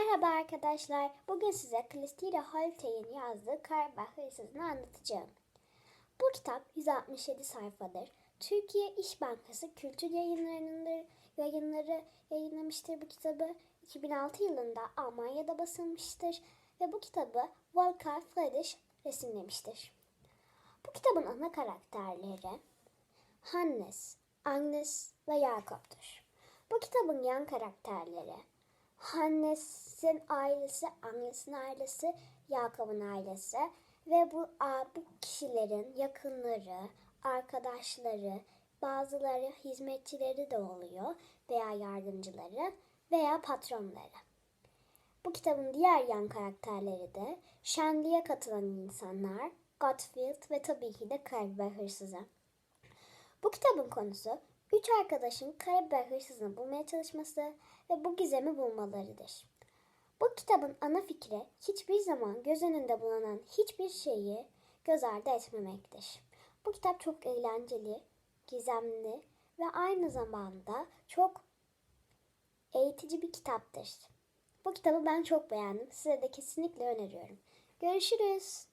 Merhaba arkadaşlar. Bugün size Christina Holtey'in yazdığı Karabağ Hırsızı'nı anlatacağım. Bu kitap 167 sayfadır. Türkiye İş Bankası Kültür Yayınları'nın yayınları yayınlamıştır bu kitabı. 2006 yılında Almanya'da basılmıştır ve bu kitabı Volker Friedrich resimlemiştir. Bu kitabın ana karakterleri Hannes, Agnes ve Jakob'tur. Bu kitabın yan karakterleri Hannes'in ailesi, Agnes'in ailesi, Jakob'un ailesi ve bu, bu kişilerin yakınları, arkadaşları, bazıları hizmetçileri de oluyor veya yardımcıları veya patronları. Bu kitabın diğer yan karakterleri de şenliğe katılan insanlar, Gottfield ve tabii ki de Kalbe Hırsızı. Bu kitabın konusu üç arkadaşın karabiber hırsızını bulmaya çalışması ve bu gizemi bulmalarıdır. Bu kitabın ana fikri hiçbir zaman göz önünde bulunan hiçbir şeyi göz ardı etmemektir. Bu kitap çok eğlenceli, gizemli ve aynı zamanda çok eğitici bir kitaptır. Bu kitabı ben çok beğendim. Size de kesinlikle öneriyorum. Görüşürüz.